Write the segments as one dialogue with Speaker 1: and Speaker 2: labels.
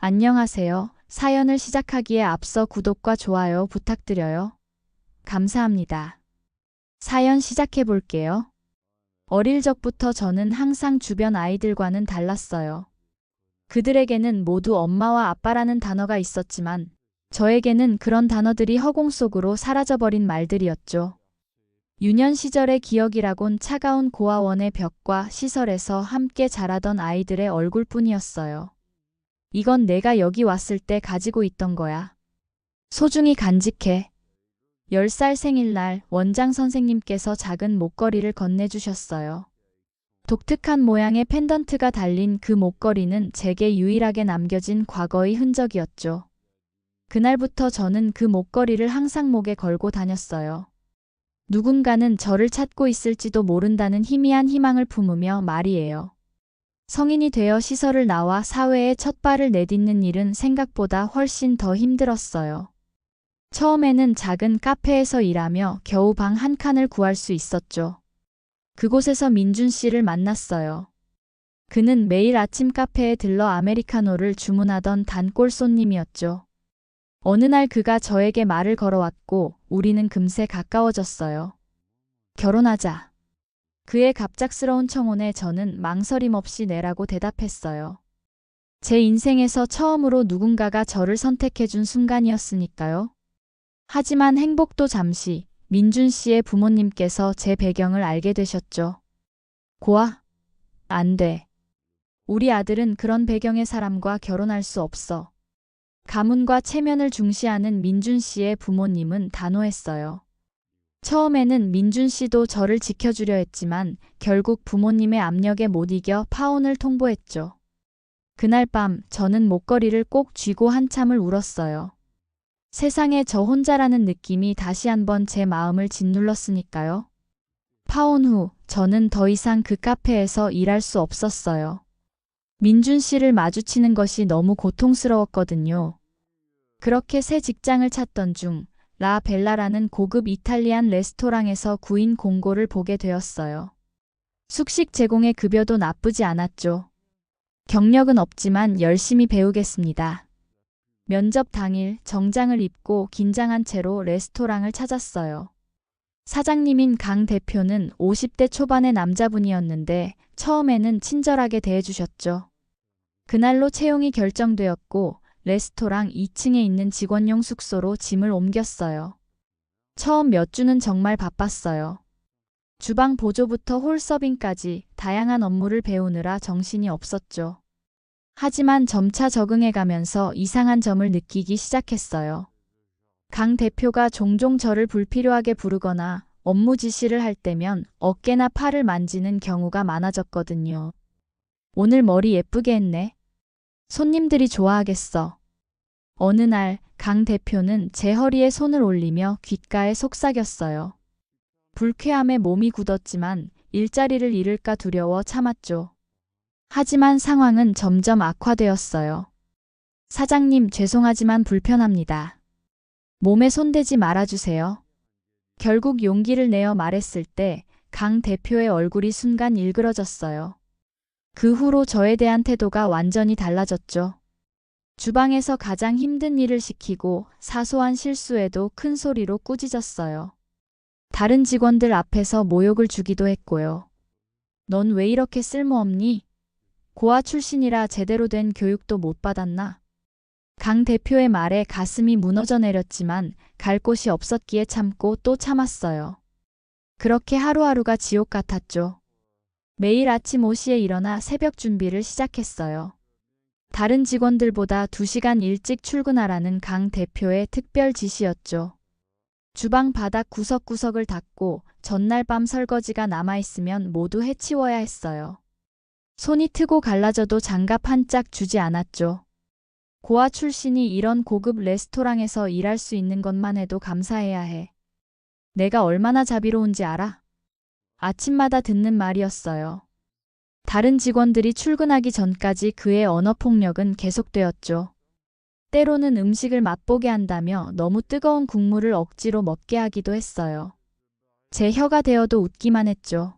Speaker 1: 안녕하세요. 사연을 시작하기에 앞서 구독과 좋아요 부탁드려요. 감사합니다. 사연 시작해 볼게요. 어릴 적부터 저는 항상 주변 아이들과는 달랐어요. 그들에게는 모두 엄마와 아빠라는 단어가 있었지만 저에게는 그런 단어들이 허공 속으로 사라져버린 말들이었죠. 유년 시절의 기억이라곤 차가운 고아원의 벽과 시설에서 함께 자라던 아이들의 얼굴뿐이었어요. 이건 내가 여기 왔을 때 가지고 있던 거야. 소중히 간직해. 10살 생일날 원장 선생님께서 작은 목걸이를 건네주셨어요. 독특한 모양의 펜던트가 달린 그 목걸이는 제게 유일하게 남겨진 과거의 흔적이었죠. 그날부터 저는 그 목걸이를 항상 목에 걸고 다녔어요. 누군가는 저를 찾고 있을지도 모른다는 희미한 희망을 품으며 말이에요. 성인이 되어 시설을 나와 사회에 첫 발을 내딛는 일은 생각보다 훨씬 더 힘들었어요. 처음에는 작은 카페에서 일하며 겨우 방 한 칸을 구할 수 있었죠. 그곳에서 민준 씨를 만났어요. 그는 매일 아침 카페에 들러 아메리카노를 주문하던 단골 손님이었죠. 어느 날 그가 저에게 말을 걸어왔고 우리는 금세 가까워졌어요. 결혼하자. 그의 갑작스러운 청혼에 저는 망설임 없이 내라고 대답했어요. 제 인생에서 처음으로 누군가가 저를 선택해준 순간이었으니까요. 하지만 행복도 잠시 민준 씨의 부모님께서 제 배경을 알게 되셨죠. 고아? 안 돼. 우리 아들은 그런 배경의 사람과 결혼할 수 없어. 가문과 체면을 중시하는 민준 씨의 부모님은 단호했어요. 처음에는 민준 씨도 저를 지켜주려 했지만 결국 부모님의 압력에 못 이겨 파혼을 통보했죠. 그날 밤 저는 목걸이를 꼭 쥐고 한참을 울었어요. 세상에 저 혼자라는 느낌이 다시 한번 제 마음을 짓눌렀으니까요. 파혼 후 저는 더 이상 그 카페에서 일할 수 없었어요. 민준 씨를 마주치는 것이 너무 고통스러웠거든요. 그렇게 새 직장을 찾던 중 라 벨라라는 고급 이탈리안 레스토랑에서 구인 공고를 보게 되었어요. 숙식 제공의 급여도 나쁘지 않았죠. 경력은 없지만 열심히 배우겠습니다. 면접 당일 정장을 입고 긴장한 채로 레스토랑을 찾았어요. 사장님인 강 대표는 50대 초반의 남자분이었는데 처음에는 친절하게 대해주셨죠. 그날로 채용이 결정되었고 레스토랑 2층에 있는 직원용 숙소로 짐을 옮겼어요. 처음 몇 주는 정말 바빴어요. 주방 보조부터 홀 서빙까지 다양한 업무를 배우느라 정신이 없었죠. 하지만 점차 적응해 가면서 이상한 점을 느끼기 시작했어요. 강 대표가 종종 저를 불필요하게 부르거나 업무 지시를 할 때면 어깨나 팔을 만지는 경우가 많아졌거든요. 오늘 머리 예쁘게 했네. 손님들이 좋아하겠어. 어느 날 강 대표는 제 허리에 손을 올리며 귓가에 속삭였어요. 불쾌함에 몸이 굳었지만 일자리를 잃을까 두려워 참았죠. 하지만 상황은 점점 악화되었어요. 사장님 죄송하지만 불편합니다. 몸에 손대지 말아주세요. 결국 용기를 내어 말했을 때 강 대표의 얼굴이 순간 일그러졌어요. 그 후로 저에 대한 태도가 완전히 달라졌죠. 주방에서 가장 힘든 일을 시키고 사소한 실수에도 큰 소리로 꾸짖었어요. 다른 직원들 앞에서 모욕을 주기도 했고요. 넌 왜 이렇게 쓸모없니? 고아 출신이라 제대로 된 교육도 못 받았나? 강 대표의 말에 가슴이 무너져 내렸지만 갈 곳이 없었기에 참고 또 참았어요. 그렇게 하루하루가 지옥 같았죠. 매일 아침 5시에 일어나 새벽 준비를 시작했어요. 다른 직원들보다 2시간 일찍 출근하라는 강 대표의 특별 지시였죠. 주방 바닥 구석구석을 닦고 전날 밤 설거지가 남아있으면 모두 해치워야 했어요. 손이 트고 갈라져도 장갑 한 짝 주지 않았죠. 고아 출신이 이런 고급 레스토랑에서 일할 수 있는 것만 해도 감사해야 해. 내가 얼마나 자비로운지 알아? 아침마다 듣는 말이었어요. 다른 직원들이 출근하기 전까지 그의 언어폭력은 계속되었죠. 때로는 음식을 맛보게 한다며 너무 뜨거운 국물을 억지로 먹게 하기도 했어요. 제 혀가 되어도 웃기만 했죠.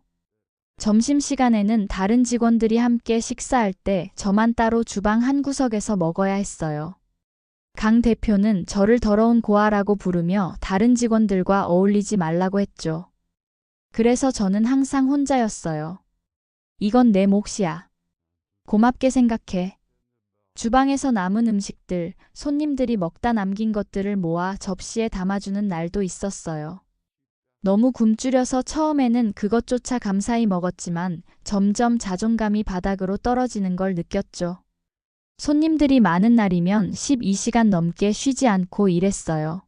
Speaker 1: 점심시간에는 다른 직원들이 함께 식사할 때 저만 따로 주방 한 구석에서 먹어야 했어요. 강 대표는 저를 더러운 고아라고 부르며 다른 직원들과 어울리지 말라고 했죠. 그래서 저는 항상 혼자였어요. 이건 내 몫이야. 고맙게 생각해. 주방에서 남은 음식들, 손님들이 먹다 남긴 것들을 모아 접시에 담아주는 날도 있었어요. 너무 굶주려서 처음에는 그것조차 감사히 먹었지만 점점 자존감이 바닥으로 떨어지는 걸 느꼈죠. 손님들이 많은 날이면 12시간 넘게 쉬지 않고 일했어요.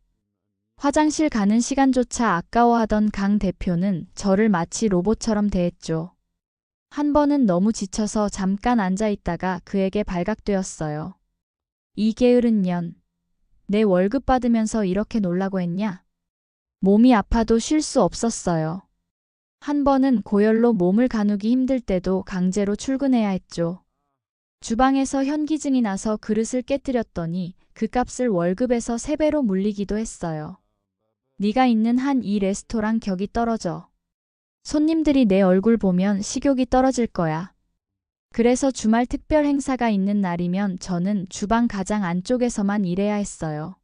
Speaker 1: 화장실 가는 시간조차 아까워하던 강 대표는 저를 마치 로봇처럼 대했죠. 한 번은 너무 지쳐서 잠깐 앉아 있다가 그에게 발각되었어요. 이 게으른 년. 내 월급 받으면서 이렇게 놀라고 했냐? 몸이 아파도 쉴 수 없었어요. 한 번은 고열로 몸을 가누기 힘들 때도 강제로 출근해야 했죠. 주방에서 현기증이 나서 그릇을 깨뜨렸더니 그 값을 월급에서 3배로 물리기도 했어요. 네가 있는 한 이 레스토랑 격이 떨어져. 손님들이 내 얼굴 보면 식욕이 떨어질 거야. 그래서 주말 특별 행사가 있는 날이면 저는 주방 가장 안쪽에서만 일해야 했어요.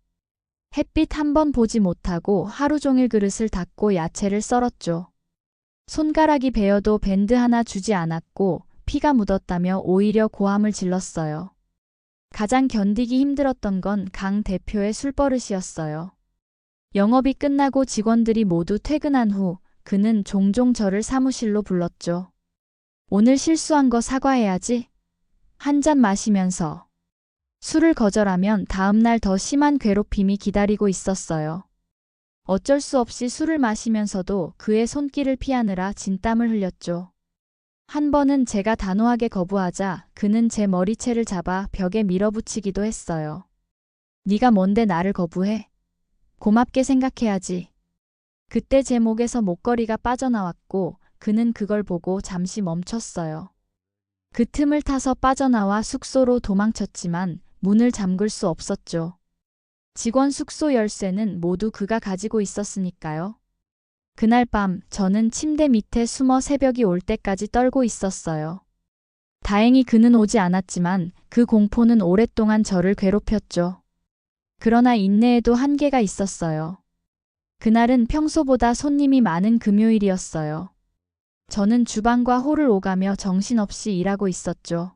Speaker 1: 햇빛 한 번 보지 못하고 하루 종일 그릇을 닦고 야채를 썰었죠. 손가락이 베어도 밴드 하나 주지 않았고 피가 묻었다며 오히려 고함을 질렀어요. 가장 견디기 힘들었던 건 강 대표의 술버릇이었어요. 영업이 끝나고 직원들이 모두 퇴근한 후 그는 종종 저를 사무실로 불렀죠. 오늘 실수한 거 사과해야지. 한 잔 마시면서. 술을 거절하면 다음날 더 심한 괴롭힘이 기다리고 있었어요. 어쩔 수 없이 술을 마시면서도 그의 손길을 피하느라 진땀을 흘렸죠. 한 번은 제가 단호하게 거부하자 그는 제 머리채를 잡아 벽에 밀어붙이기도 했어요. 네가 뭔데 나를 거부해? 고맙게 생각해야지. 그때 제 목에서 목걸이가 빠져나왔고 그는 그걸 보고 잠시 멈췄어요. 그 틈을 타서 빠져나와 숙소로 도망쳤지만 문을 잠글 수 없었죠. 직원 숙소 열쇠는 모두 그가 가지고 있었으니까요. 그날 밤 저는 침대 밑에 숨어 새벽이 올 때까지 떨고 있었어요. 다행히 그는 오지 않았지만 그 공포는 오랫동안 저를 괴롭혔죠. 그러나 인내에도 한계가 있었어요. 그날은 평소보다 손님이 많은 금요일이었어요. 저는 주방과 홀을 오가며 정신없이 일하고 있었죠.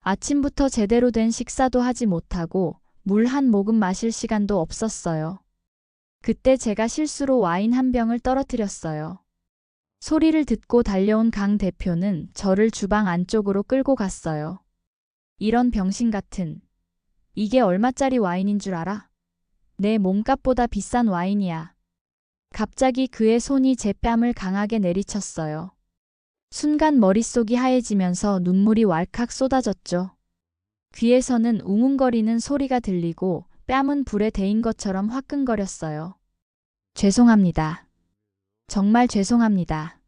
Speaker 1: 아침부터 제대로 된 식사도 하지 못하고 물 한 모금 마실 시간도 없었어요. 그때 제가 실수로 와인 한 병을 떨어뜨렸어요. 소리를 듣고 달려온 강 대표는 저를 주방 안쪽으로 끌고 갔어요. 이런 병신 같은. 이게 얼마짜리 와인인 줄 알아? 내 몸값보다 비싼 와인이야. 갑자기 그의 손이 제 뺨을 강하게 내리쳤어요. 순간 머릿속이 하얘지면서 눈물이 왈칵 쏟아졌죠. 귀에서는 웅웅거리는 소리가 들리고 뺨은 불에 데인 것처럼 화끈거렸어요. 죄송합니다. 정말 죄송합니다.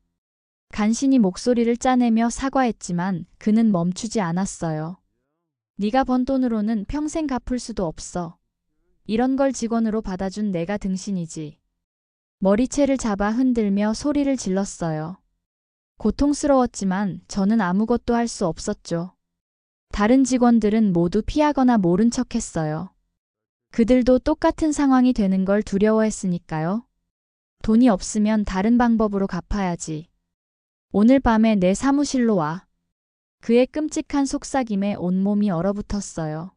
Speaker 1: 간신히 목소리를 짜내며 사과했지만 그는 멈추지 않았어요. 네가 번 돈으로는 평생 갚을 수도 없어. 이런 걸 직원으로 받아준 내가 등신이지. 머리채를 잡아 흔들며 소리를 질렀어요. 고통스러웠지만 저는 아무것도 할 수 없었죠. 다른 직원들은 모두 피하거나 모른 척 했어요. 그들도 똑같은 상황이 되는 걸 두려워했으니까요. 돈이 없으면 다른 방법으로 갚아야지. 오늘 밤에 내 사무실로 와. 그의 끔찍한 속삭임에 온몸이 얼어붙었어요.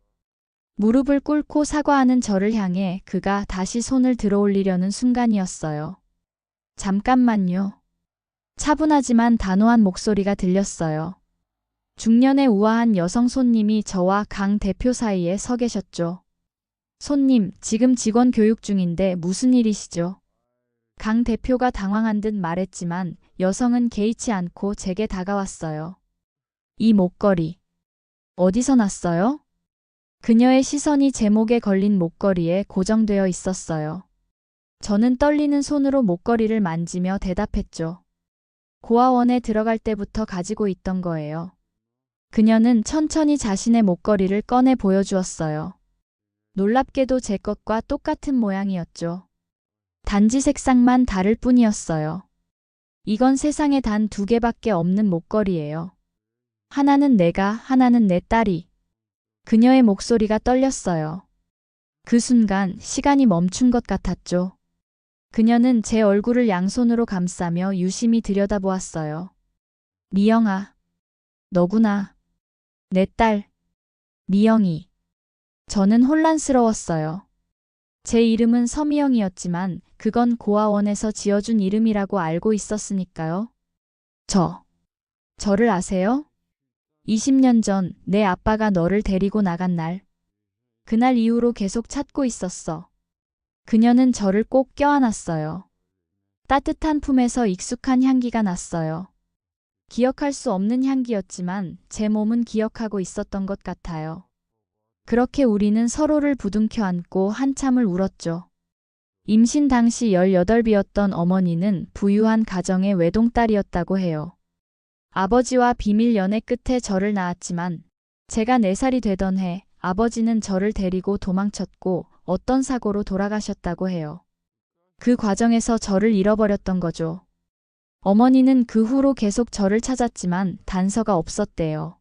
Speaker 1: 무릎을 꿇고 사과하는 저를 향해 그가 다시 손을 들어 올리려는 순간이었어요. 잠깐만요. 차분하지만 단호한 목소리가 들렸어요. 중년의 우아한 여성 손님이 저와 강 대표 사이에 서 계셨죠. 손님, 지금 직원 교육 중인데 무슨 일이시죠? 강 대표가 당황한 듯 말했지만 여성은 개의치 않고 제게 다가왔어요. 이 목걸이. 어디서 났어요? 그녀의 시선이 제 목에 걸린 목걸이에 고정되어 있었어요. 저는 떨리는 손으로 목걸이를 만지며 대답했죠. 고아원에 들어갈 때부터 가지고 있던 거예요. 그녀는 천천히 자신의 목걸이를 꺼내 보여주었어요. 놀랍게도 제 것과 똑같은 모양이었죠. 단지 색상만 다를 뿐이었어요. 이건 세상에 단 두 개밖에 없는 목걸이에요. 하나는 내가, 하나는 내 딸이. 그녀의 목소리가 떨렸어요. 그 순간 시간이 멈춘 것 같았죠. 그녀는 제 얼굴을 양손으로 감싸며 유심히 들여다보았어요. 미영아. 너구나. 내 딸. 미영이. 저는 혼란스러웠어요. 제 이름은 서미영이었지만 그건 고아원에서 지어준 이름이라고 알고 있었으니까요. 저. 저를 아세요? 20년 전 내 아빠가 너를 데리고 나간 날. 그날 이후로 계속 찾고 있었어. 그녀는 저를 꼭 껴안았어요. 따뜻한 품에서 익숙한 향기가 났어요. 기억할 수 없는 향기였지만 제 몸은 기억하고 있었던 것 같아요. 그렇게 우리는 서로를 부둥켜 안고 한참을 울었죠. 임신 당시 18이었던 어머니는 부유한 가정의 외동딸이었다고 해요. 아버지와 비밀 연애 끝에 저를 낳았지만 제가 4살이 되던 해 아버지는 저를 데리고 도망쳤고 어떤 사고로 돌아가셨다고 해요. 그 과정에서 저를 잃어버렸던 거죠. 어머니는 그 후로 계속 저를 찾았지만 단서가 없었대요.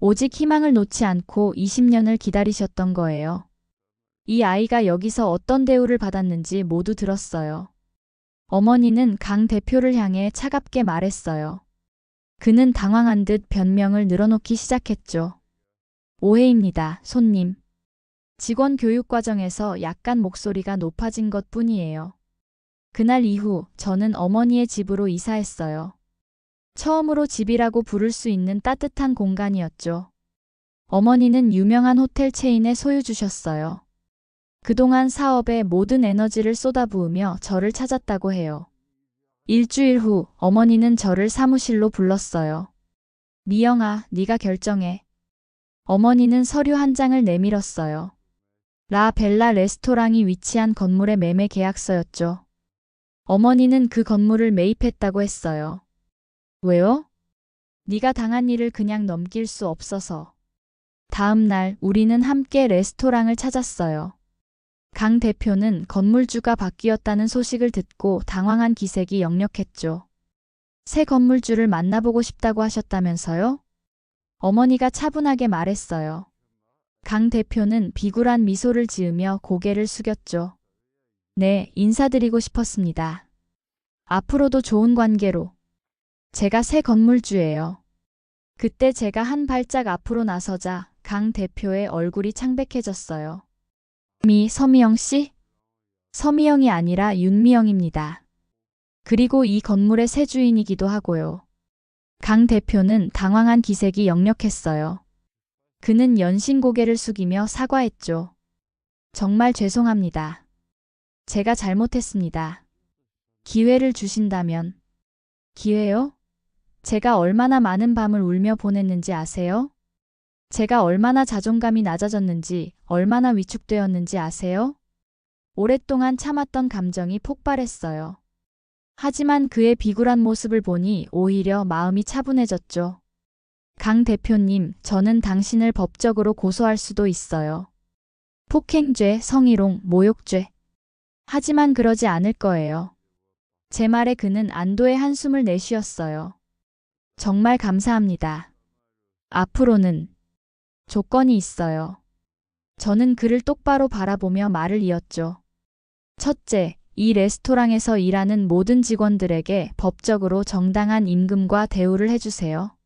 Speaker 1: 오직 희망을 놓지 않고 20년을 기다리셨던 거예요. 이 아이가 여기서 어떤 대우를 받았는지 모두 들었어요. 어머니는 강 대표를 향해 차갑게 말했어요. 그는 당황한 듯 변명을 늘어놓기 시작했죠. 오해입니다, 손님. 직원 교육 과정에서 약간 목소리가 높아진 것 뿐이에요. 그날 이후 저는 어머니의 집으로 이사했어요. 처음으로 집이라고 부를 수 있는 따뜻한 공간이었죠. 어머니는 유명한 호텔 체인의 소유주셨어요. 그동안 사업에 모든 에너지를 쏟아부으며 저를 찾았다고 해요. 일주일 후 어머니는 저를 사무실로 불렀어요. 미영아, 네가 결정해. 어머니는 서류 한 장을 내밀었어요. 라 벨라 레스토랑이 위치한 건물의 매매 계약서였죠. 어머니는 그 건물을 매입했다고 했어요. 왜요? 네가 당한 일을 그냥 넘길 수 없어서. 다음 날 우리는 함께 레스토랑을 찾았어요. 강 대표는 건물주가 바뀌었다는 소식을 듣고 당황한 기색이 역력했죠. 새 건물주를 만나보고 싶다고 하셨다면서요? 어머니가 차분하게 말했어요. 강 대표는 비굴한 미소를 지으며 고개를 숙였죠. 네, 인사드리고 싶었습니다. 앞으로도 좋은 관계로. 제가 새 건물주예요. 그때 제가 한 발짝 앞으로 나서자 강 대표의 얼굴이 창백해졌어요. 미 서미영 씨? 서미영이 아니라 윤미영입니다. 그리고 이 건물의 새 주인이기도 하고요. 강 대표는 당황한 기색이 역력했어요. 그는 연신 고개를 숙이며 사과했죠. 정말 죄송합니다. 제가 잘못했습니다. 기회를 주신다면. 기회요? 제가 얼마나 많은 밤을 울며 보냈는지 아세요? 제가 얼마나 자존감이 낮아졌는지, 얼마나 위축되었는지 아세요? 오랫동안 참았던 감정이 폭발했어요. 하지만 그의 비굴한 모습을 보니 오히려 마음이 차분해졌죠. 강 대표님, 저는 당신을 법적으로 고소할 수도 있어요. 폭행죄, 성희롱, 모욕죄. 하지만 그러지 않을 거예요. 제 말에 그는 안도의 한숨을 내쉬었어요. 정말 감사합니다. 앞으로는 조건이 있어요. 저는 그를 똑바로 바라보며 말을 이었죠. 첫째, 이 레스토랑에서 일하는 모든 직원들에게 법적으로 정당한 임금과 대우를 해주세요.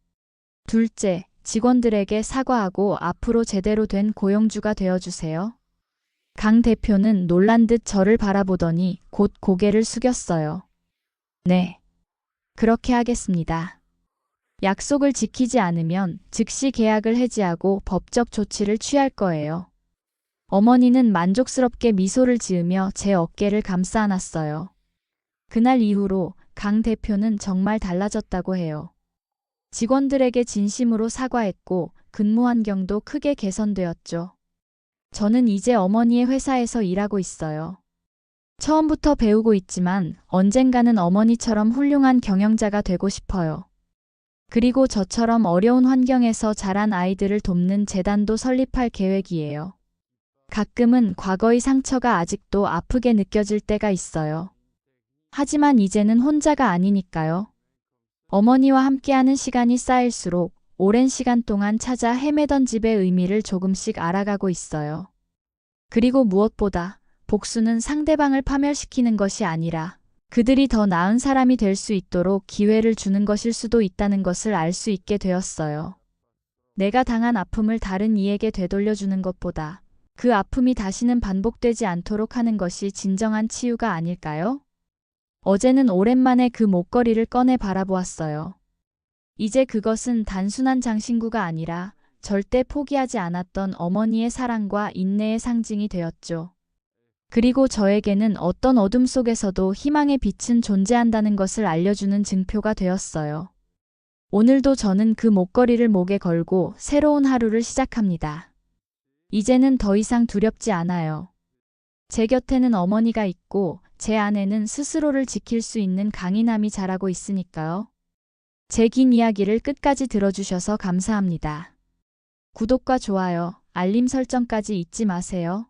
Speaker 1: 둘째, 직원들에게 사과하고 앞으로 제대로 된 고용주가 되어주세요. 강 대표는 놀란 듯 저를 바라보더니 곧 고개를 숙였어요. 네. 그렇게 하겠습니다. 약속을 지키지 않으면 즉시 계약을 해지하고 법적 조치를 취할 거예요. 어머니는 만족스럽게 미소를 지으며 제 어깨를 감싸 안았어요. 그날 이후로 강 대표는 정말 달라졌다고 해요. 직원들에게 진심으로 사과했고 근무 환경도 크게 개선되었죠. 저는 이제 어머니의 회사에서 일하고 있어요. 처음부터 배우고 있지만 언젠가는 어머니처럼 훌륭한 경영자가 되고 싶어요. 그리고 저처럼 어려운 환경에서 자란 아이들을 돕는 재단도 설립할 계획이에요. 가끔은 과거의 상처가 아직도 아프게 느껴질 때가 있어요. 하지만 이제는 혼자가 아니니까요. 어머니와 함께하는 시간이 쌓일수록 오랜 시간 동안 찾아 헤매던 집의 의미를 조금씩 알아가고 있어요. 그리고 무엇보다 복수는 상대방을 파멸시키는 것이 아니라 그들이 더 나은 사람이 될 수 있도록 기회를 주는 것일 수도 있다는 것을 알 수 있게 되었어요. 내가 당한 아픔을 다른 이에게 되돌려주는 것보다 그 아픔이 다시는 반복되지 않도록 하는 것이 진정한 치유가 아닐까요? 어제는 오랜만에 그 목걸이를 꺼내 바라보았어요. 이제 그것은 단순한 장신구가 아니라 절대 포기하지 않았던 어머니의 사랑과 인내의 상징이 되었죠. 그리고 저에게는 어떤 어둠 속에서도 희망의 빛은 존재한다는 것을 알려주는 증표가 되었어요. 오늘도 저는 그 목걸이를 목에 걸고 새로운 하루를 시작합니다. 이제는 더 이상 두렵지 않아요. 제 곁에는 어머니가 있고 제 안에는 스스로를 지킬 수 있는 강인함이 자라고 있으니까요. 제 긴 이야기를 끝까지 들어주셔서 감사합니다. 구독과 좋아요, 알림 설정까지 잊지 마세요.